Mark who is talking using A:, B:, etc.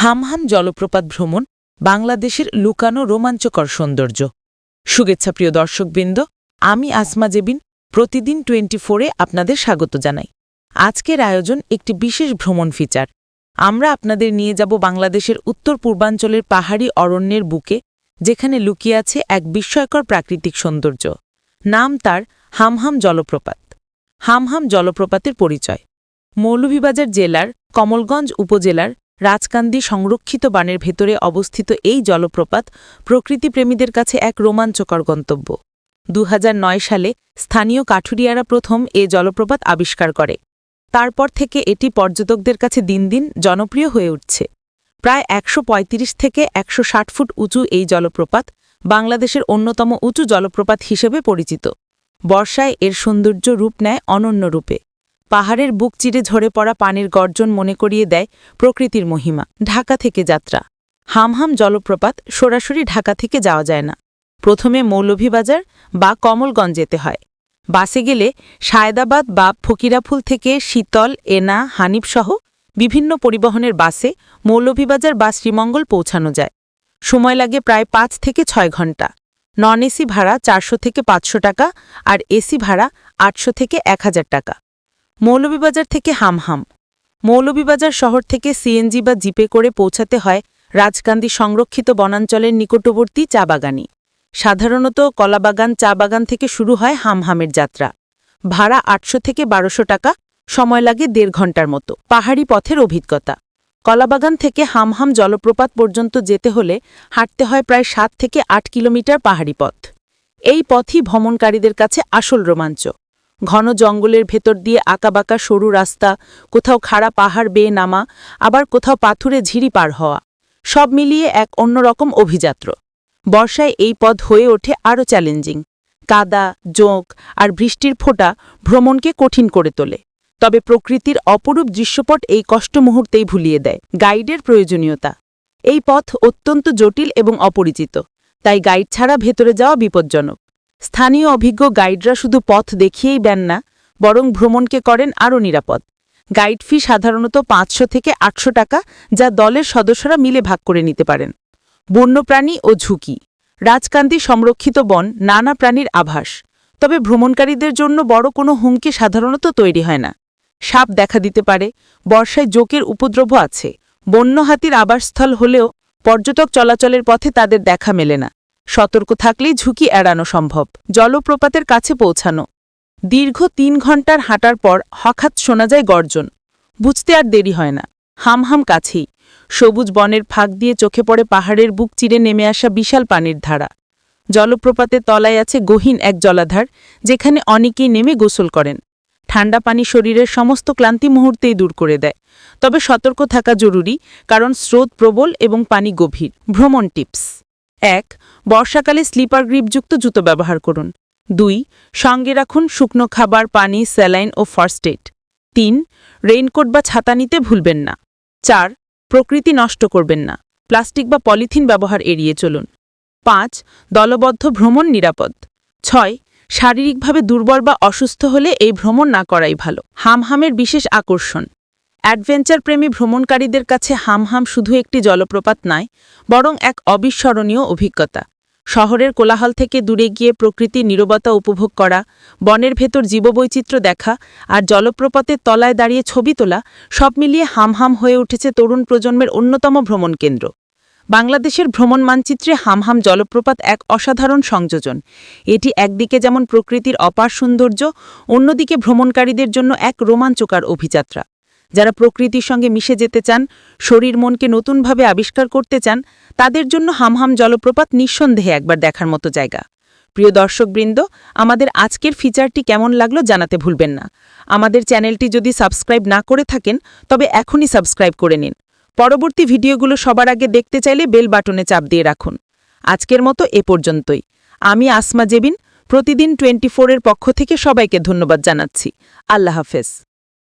A: হামহাম জলপ্রপাত ভ্রমণ, বাংলাদেশের লুকানো রোমাঞ্চকর সৌন্দর্য। শুভেচ্ছা প্রিয় দর্শকবৃন্দ, আমি আসমা জেবিন, প্রতিদিন টোয়েন্টি ফোরে আপনাদের স্বাগত জানাই। আজকের আয়োজন একটি বিশেষ ভ্রমণ ফিচার। আমরা আপনাদের নিয়ে যাব বাংলাদেশের উত্তর পূর্বাঞ্চলের পাহাড়ি অরণ্যের বুকে, যেখানে লুকিয়ে আছে এক বিস্ময়কর প্রাকৃতিক সৌন্দর্য। নাম তার হামহাম জলপ্রপাত। হামহাম জলপ্রপাতের পরিচয়। মৌলভীবাজার জেলার কমলগঞ্জ উপজেলার রাজকান্দি সংরক্ষিত বানের ভেতরে অবস্থিত এই জলপ্রপাত প্রকৃতিপ্রেমীদের কাছে এক রোমাঞ্চকর গন্তব্য। দু হাজার নয় সালে স্থানীয় কাঠুরিয়ারা প্রথম এ জলপ্রপাত আবিষ্কার করে। তারপর থেকে এটি পর্যটকদের কাছে দিন দিন জনপ্রিয় হয়ে উঠছে। প্রায় একশো পঁয়ত্রিশ থেকে একশো ষাট ফুট উঁচু এই জলপ্রপাত বাংলাদেশের অন্যতম উঁচু জলপ্রপাত হিসেবে পরিচিত। বর্ষায় এর সৌন্দর্য রূপ নেয় অনন্য রূপে। পাহাড়ের বুক চিরে ঝরে পড়া পানির গর্জন মনে করিয়ে দেয় প্রকৃতির মহিমা, ঢাকা থেকে যাত্রা। হামহাম জলপ্রপাত সরাসরি ঢাকা থেকে যাওয়া যায় না। প্রথমে মৌলভীবাজার বা কমলগঞ্জ যেতে হয়। বাসে গেলে সায়দাবাদ বা ফকিরাফুল থেকে শীতল, এনা, হানিফসহ বিভিন্ন পরিবহনের বাসে মৌলভীবাজার বা শ্রীমঙ্গল পৌঁছানো যায়। সময় লাগে প্রায় পাঁচ থেকে ছয় ঘণ্টা নন এসি ভাড়া চারশো থেকে পাঁচশো টাকা আর এসি ভাড়া আটশো থেকে এক হাজার টাকা। মৌলভীবাজার থেকে হামহাম। মৌলভীবাজার শহর থেকে সিএনজি বা জিপে করে পৌঁছাতে হয় রাজকান্দি সংরক্ষিত বনাঞ্চলের নিকটবর্তী চা বাগানি সাধারণত কলাবাগান, চা বাগান থেকে শুরু হয় হামহামের যাত্রা। ভাড়া আটশো থেকে বারোশো টাকা, সময় লাগে দেড় ঘণ্টার মতো। পাহাড়ি পথের অভিজ্ঞতা। কলাবাগান থেকে হামহাম জলপ্রপাত পর্যন্ত যেতে হলে হাঁটতে হয় প্রায় সাত থেকে আট কিলোমিটার পাহাড়ি পথ। এই পথই ভ্রমণকারীদের কাছে আসল রোমাঞ্চ। ঘন জঙ্গলের ভেতর দিয়ে আঁকাবাঁকা সরু রাস্তা, কোথাও খাড়া পাহাড় বেয়ে নামা, আবার কোথাও পাথুরে ঝিরি পার হওয়া, সব মিলিয়ে এক অন্যরকম অভিযাত্র। বর্ষায় এই পথ হয়ে ওঠে আরও চ্যালেঞ্জিং। কাদা, জোঁক আর বৃষ্টির ফোঁটা ভ্রমণকে কঠিন করে তোলে। তবে প্রকৃতির অপরূপ দৃশ্যপট এই কষ্ট মুহূর্তেই ভুলিয়ে দেয়, গাইডের প্রয়োজনীয়তা। এই পথ অত্যন্ত জটিল এবং অপরিচিত, তাই গাইড ছাড়া ভেতরে যাওয়া বিপজ্জনক। স্থানীয় অভিজ্ঞ গাইডরা শুধু পথ দেখিয়েই দেন না, বরং ভ্রমণকে করেন আরও নিরাপদ। গাইড ফি সাধারণত পাঁচশো থেকে আটশো টাকা, যা দলের সদস্যরা মিলে ভাগ করে নিতে পারেন। বন্যপ্রাণী ও ঝুঁকি। রাজকান্দি সংরক্ষিত বন নানা প্রাণীর আভাস। তবে ভ্রমণকারীদের জন্য বড় কোনো হুমকি সাধারণত তৈরি হয় না। সাপ দেখা দিতে পারে, বর্ষায় জোকের উপদ্রব আছে। বন্য হাতির আবাসস্থল হলেও পর্যটক চলাচলের পথে তাদের দেখা মেলে না। সতর্ক থাকলেই ঝুঁকি এড়ানো সম্ভব। জলপ্রপাতের কাছে পৌঁছানো। দীর্ঘ তিন ঘণ্টার হাঁটার পর হঠাৎ শোনা যায় গর্জন। বুঝতে আর দেরি হয় না। হামহাম কাছেই। সবুজ বনের ফাঁক দিয়ে চোখে পড়ে পাহাড়ের বুক চিরে নেমে আসা বিশাল পানির ধারা। জলপ্রপাতের তলায় আছে গহীন এক জলাধার, যেখানে অনেকেই নেমে গোসল করেন। ঠান্ডা পানি শরীরের সমস্ত ক্লান্তি মুহূর্তেই দূর করে দেয়। তবে সতর্ক থাকা জরুরি, কারণ স্রোত প্রবল এবং পানি গভীর। ভ্রমণ টিপস। এক, বর্ষাকালে স্লিপার গ্রিপযুক্ত জুতো ব্যবহার করুন। দুই, সঙ্গে রাখুন শুকনো খাবার, পানি, স্যালাইন ও ফার্স্ট এড তিন, রেইনকোট বা ছাতা নিতে ভুলবেন না। চার, প্রকৃতি নষ্ট করবেন না। প্লাস্টিক বা পলিথিন ব্যবহার এড়িয়ে চলুন। পাঁচ, দলবদ্ধ ভ্রমণ নিরাপদ। ছয়, শারীরিকভাবে দুর্বল বা অসুস্থ হলে এই ভ্রমণ না করাই ভালো। হামহামের বিশেষ আকর্ষণ। অ্যাডভেঞ্চার প্রেমী ভ্রমণকারীদের কাছে হামহাম শুধু একটি জলপ্রপাত নয় বরং এক অবিস্মরণীয় অভিজ্ঞতা। শহরের কোলাহল থেকে দূরে গিয়ে প্রকৃতির নীরবতা উপভোগ করা, বনের ভেতর জীববৈচিত্র্য দেখা আর জলপ্রপাতের তলায় দাঁড়িয়ে ছবি তোলা সব মিলিয়ে হামহাম হয়ে উঠেছে তরুণ প্রজন্মের অন্যতম ভ্রমণ কেন্দ্র। বাংলাদেশের ভ্রমণ মানচিত্রে হামহাম জলপ্রপাত এক অসাধারণ সংযোজন। এটি একদিকে যেমন প্রকৃতির অপার সৌন্দর্য, অন্যদিকে ভ্রমণকারীদের জন্য এক রোমাঞ্চকার অভিযাত্রা। যারা প্রকৃতির সঙ্গে মিশে যেতে চান, শরীর মনকে নতুনভাবে আবিষ্কার করতে চান, তাদের জন্য হামহাম জলপ্রপাত নিঃসন্দেহে একবার দেখার মতো জায়গা। প্রিয় দর্শকবৃন্দ, আমাদের আজকের ফিচারটি কেমন লাগল জানাতে ভুলবেন না। আমাদের চ্যানেলটি যদি সাবস্ক্রাইব না করে থাকেন, তবে এখনই সাবস্ক্রাইব করে নিন। পরবর্তী ভিডিওগুলো সবার আগে দেখতে চাইলে বেল বাটনে চাপ দিয়ে রাখুন। আজকের মতো এ পর্যন্তই। আমি আসমা জেবিন, প্রতিদিন টোয়েন্টি এর পক্ষ থেকে সবাইকে ধন্যবাদ জানাচ্ছি। আল্লাহ হাফেজ।